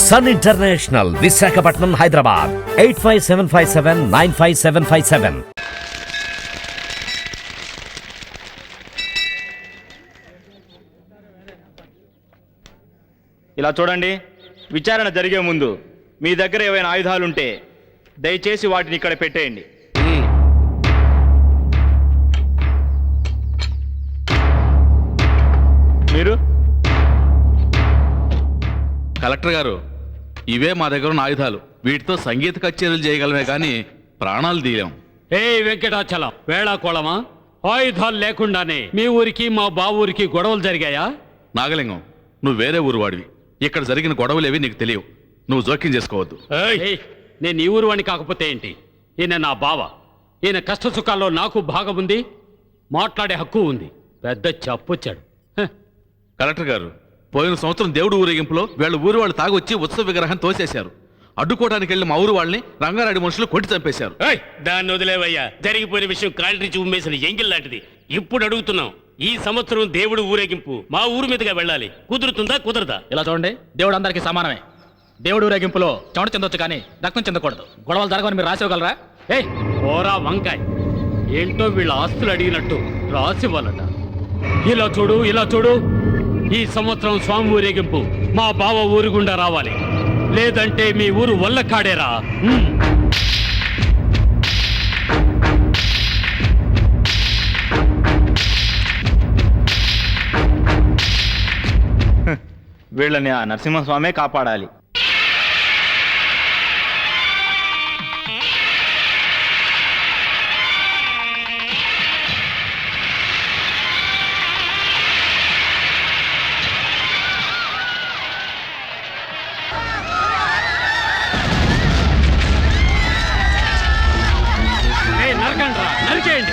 Sun international Visakhapatnam Hyderabad eight five seven five seven nine five seven five seven ఇలా చూడండి. విచారణ జరిగే ముందు మీ దగ్గర ఏవైనా ఆయుధాలుంటే దయచేసి వాటిని ఇక్కడ పెట్టేయండి. మీరు? కలెక్టర్ గారు ఇవే మా దగ్గర ఉన్న ఆయుధాలు. వీటితో సంగీత కచేరీలు చేయగలమే కానీ ప్రాణాలు తీయలేం. ఏ వెంకటాచలం వేళాకోళమా? ఆయుధాలు లేకుండానే మీ ఊరికి మా బావూరికి గొడవలు జరిగాయా? నాగలింగం నువ్వు వేరే ఊరు వాడివి. ఇక్కడ జరిగిన గొడవలేవి నీకు తెలియవు. నువ్వు జోక్యం చేసుకోవద్దు. ఏయ్, నేను ఈ ఊరు వాణ్ణి కాకపోతే ఏంటి? ఈయన నా బావ. ఈయన కష్ట సుఖాల్లో నాకు భాగం ఉంది మాట్లాడే హక్కు ఉంది. పెద్ద చెప్పొచ్చాడు. హ, కలెక్టర్ గారు పోయిన సంవత్సరం దేవుడు ఊరేగింపులో వీళ్ళ ఊరు వాళ్ళు తాగొచ్చి ఉత్సవ విగ్రహం తోసేశారు. అడ్డుకోవడానికి వెళ్ళి మా ఊరు వాళ్ళని రంగారెడ్డి మనుషులు కొట్టి చంపేశారు. ఏయ్, దాన్ని వదిలేవయ్యా. జరిగిపోయిన విషయం కాలిరించి ఉమ్మేసిన ఎంగిల్ లాంటిది. ఇప్పుడు అడుగుతున్నాం ఈ సంవత్సరం దేవుడు ఊరేగింపు మా ఊరు మీదుగా వెళ్ళాలి. కుదురుతుందా కుదరదా? ఇలా చూడండి దేవుడు అందరికీ సమానమే. దేవుడు ఊరేగింపులో చెమట చెందొచ్చు కానీ రక్తం చెందకూడదు. గొడవలు జరగవని మీరు రాసి ఇవ్వగలరా ఏయ్! పోరా వంకాయ్. ఏంటో వీళ్ళ ఆస్తులు అడిగినట్టు రాసివ్వాలట. ఇలా చూడు ఇలా చూడు. ఈ సంవత్సరం స్వామి ఊరేగింపు మా బావ ఊరు గుండా రావాలి. లేదంటే మీ ఊరు వల్ల కాడేరా. వీళ్ళని ఆ నరసింహస్వామే కాపాడాలి. నరకండ్రా నరికేయండి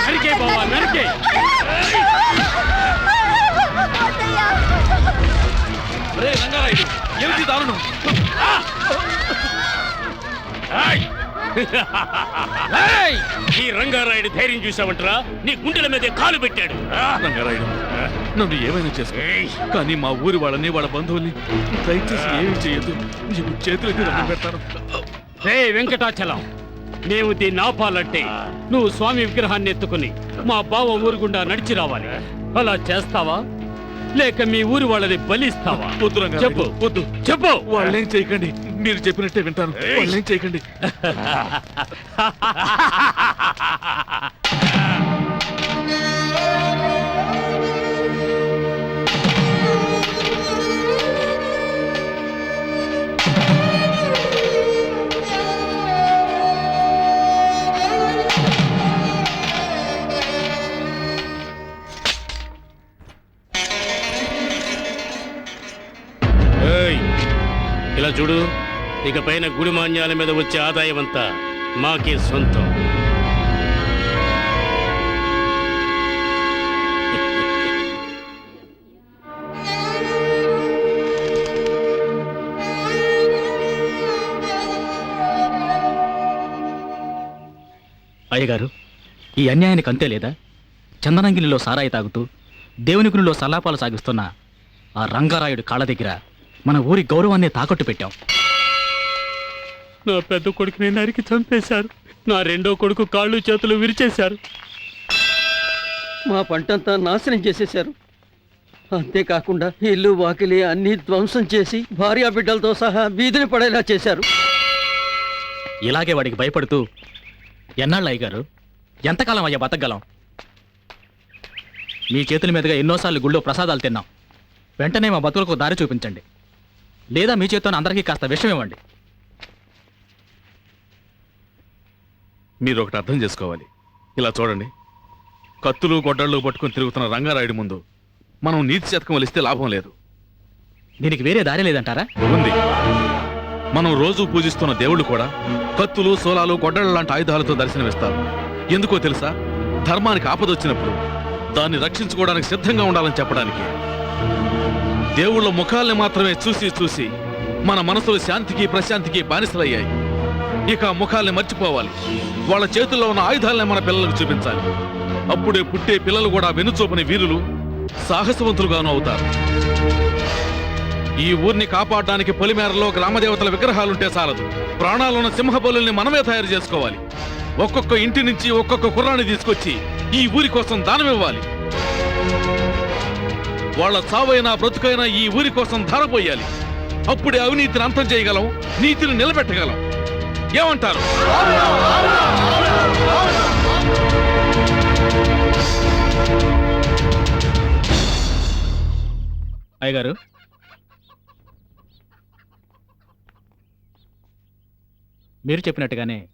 నరికే బావా నరికే ఏమిటి దారుణం ఈ రంగారాయుడు ధైర్యం చూసావంటరా నీ గుండెల మీదే కాలు పెట్టాడు? రంగారాయుడు నన్ను ఏమైనా చేసుకో కానీ మా ఊరి వాళ్ళని వాళ్ళ బంధువుల్ని దయచేసి ఏమీ చేయొద్దు. నీకు చేతులకి దండం పెడతాను. రే వెంకటాచలం మేము దీన్ని ఆపాలంటే నువ్వు స్వామి విగ్రహాన్ని ఎత్తుకుని మా బావ ఊరు గుండా నడిచి రావాలి. అలా చేస్తావా? లేక మీ ఊరి వాళ్ళని బలిస్తావా? చెప్పు. వద్దు. చెప్పు. వాళ్ళేం చేయకండి. మీరు చెప్పినట్టే వింటాను. వాళ్ళేం చేయకండి. ఏయ్, ఇలా చూడు. ఇక పైన గుడి మాన్యాల మీద వచ్చే ఆదాయం అంతా మాకే సొంతం. అయ్యగారు ఈ అన్యాయానికి అంతే లేదా? చందనంగిలిలో సారాయి తాగుతూ దేవునికునిలో సల్లాపాలు సాగిస్తున్న ఆ రంగారాయుడు కాళ్ళ దగ్గర మన ఊరి గౌరవాన్ని తాకట్టు పెట్టాం. నా పెద్ద కొడుకుని నరికి చంపేశారు. నా రెండో కొడుకు కాళ్ళు చేతులు విరిచేశారు. మా పంటంతా నాశనం చేసేశారు. అంతేకాకుండా ఇల్లు వాకిలి అన్ని ధ్వంసం చేసి భార్యా బిడ్డలతో సహా వీధిని పడేలా చేశారు. ఇలాగే వాడికి భయపడుతూ ఎన్నాళ్ళు అయ్యగారు? ఎంతకాలం అయ్యా బతకగలం? మీ చేతుల మీదుగా ఎన్నోసార్లు గుళ్ళో ప్రసాదాలు తిన్నాం. వెంటనే మా బతుకులకు దారి చూపించండి. లేదా మీ చేతితో అందరికీ కాస్త విషయం ఇవ్వండి మీరు ఒకటి అర్థం చేసుకోవాలి. ఇలా చూడండి. కత్తులు గొడ్డళ్ళు పట్టుకొని తిరుగుతున్న రంగారాయుడు ముందు మనం నీతి శతకం వలిస్తే లాభం లేదు. దీనికి వేరే దారి లేదంటారా? ఉంది. మనం రోజు పూజిస్తున్న దేవుళ్ళు కూడా కత్తులు సోలాలు గొడ్డళ్ళ లాంటి ఆయుధాలతో దర్శనమిస్తారు. ఎందుకో తెలుసా? ధర్మానికి ఆపదొచ్చినప్పుడు దాన్ని రక్షించుకోవడానికి సిద్ధంగా ఉండాలని చెప్పడానికి. దేవుళ్ళ ముఖాల్ని మాత్రమే చూసి చూసి మన మనసులు శాంతికి ప్రశాంతికి బానిసలయ్యాయి. ఇక ఆ ముఖాల్ని మర్చిపోవాలి. వాళ్ళ చేతుల్లో ఉన్న ఆయుధాలనే మన పిల్లలకు చూపించాలి. అప్పుడే పుట్టే పిల్లలు కూడా వెనుచూపని వీరులు సాహసవంతులుగాను అవుతారు. ఈ ఊరిని కాపాడడానికి పొలిమేరలో గ్రామదేవతల విగ్రహాలుంటే చాలదు. ప్రాణాలున్న సింహబలుల్ని మనమే తయారు చేసుకోవాలి. ఒక్కొక్క ఇంటి నుంచి ఒక్కొక్క కుర్రాన్ని తీసుకొచ్చి ఈ ఊరి కోసం దానమివ్వాలి. వాళ్ళ చావైనా బ్రతుకైనా ఈ ఊరి కోసం ధారపోయాలి. అప్పుడే అవినీతిని అంతం చేయగలం నీతిని నిలబెట్టగలం. ఏమంటారు? అయ్యగారు? మీరు చెప్పినట్టుగానే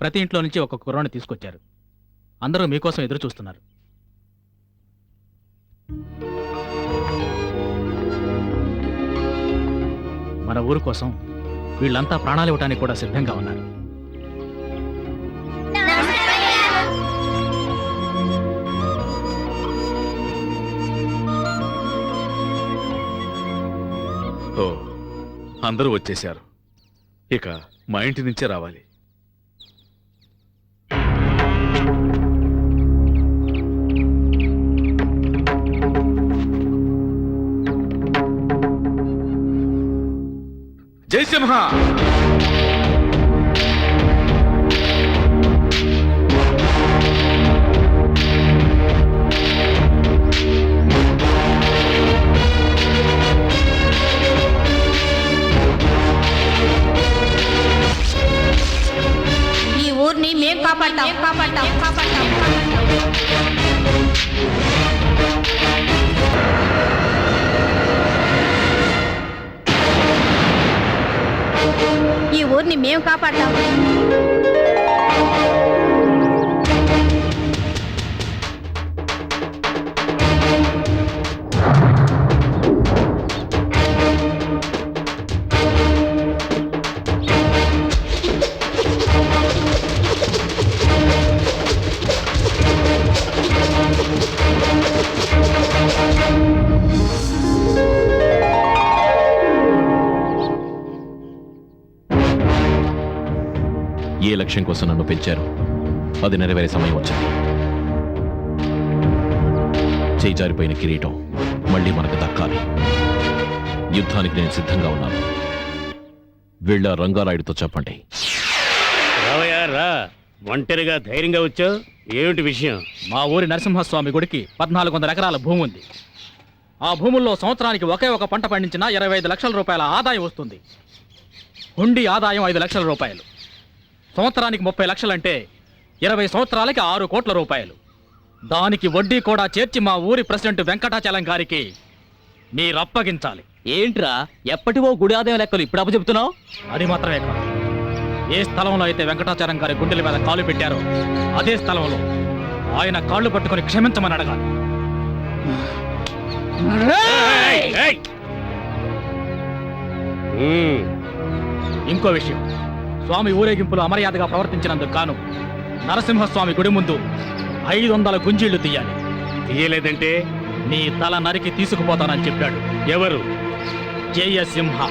ప్రతి ఇంట్లో నుంచి ఒక కుర్రాన్ని తీసుకొచ్చారు. అందరూ మీకోసం ఎదురు చూస్తున్నారు. మన ఊరు కోసం వీళ్ళంతా ప్రాణాలు ఇవ్వడానికి కూడా సిద్ధంగా ఉన్నారు. ఓ అందరూ వచ్చేశారు. ఇక మా ఇంటి నుంచే రావాలి. జయసింహ ఈ మేము కాపాడతాం. లక్ష్యం కోసం నన్ను పెంచారు అది నెరవేరే సమయం వచ్చింది. చేయి జారిపోయిన కిరీటం మళ్ళీ మనకు దక్కాలి. యుద్ధానికి నేను సిద్ధంగా ఉన్నాను. వీళ్ళ రంగారాయుడితో చెప్పండి. రా. ఒంటరిగా ధైర్యంగా వచ్చావు? ఏమిటి విషయం? మా ఊరి నరసింహస్వామి గుడికి పద్నాలుగు వందల ఎకరాల భూమి ఉంది. ఆ భూముల్లో సంవత్సరానికి ఒకే ఒక పంట పండించినా ఇరవై ఐదు లక్షల రూపాయల ఆదాయం వస్తుంది. హుండీ ఆదాయం ఐదు లక్షల రూపాయలు. సంవత్సరానికి ముప్పై లక్షలంటే ఇరవై సంవత్సరాలకి ఆరు కోట్ల రూపాయలు. దానికి వడ్డీ కూడా చేర్చి మా ఊరి ప్రెసిడెంట్ వెంకటాచలం గారికి మీరు అప్పగించాలి ఏంట్రా? ఎప్పటివో గుడి ఆదాయం లెక్కలు ఇప్పుడు అప్పు చెబుతున్నావు? అది మాత్రమే కాదు. ఏ స్థలంలో అయితే వెంకటాచారం గారి గుండెల మీద కాలు పెట్టారో అదే స్థలంలో ఆయన కాళ్ళు పట్టుకొని క్షమించమని అడగాలి. ఏయ్, ఏయ్! ఉమ్, ఇంకో విషయం. స్వామి ఊరేగింపులో అమర్యాదగా ప్రవర్తించినందుకు గాను నరసింహస్వామి గుడి ముందు ఐదు వందల గుంజీళ్ళు తీయాలి. తీయలేదంటే? నీ తల నరికి తీసుకుపోతానని చెప్పాడు. ఎవరు? జయసింహ.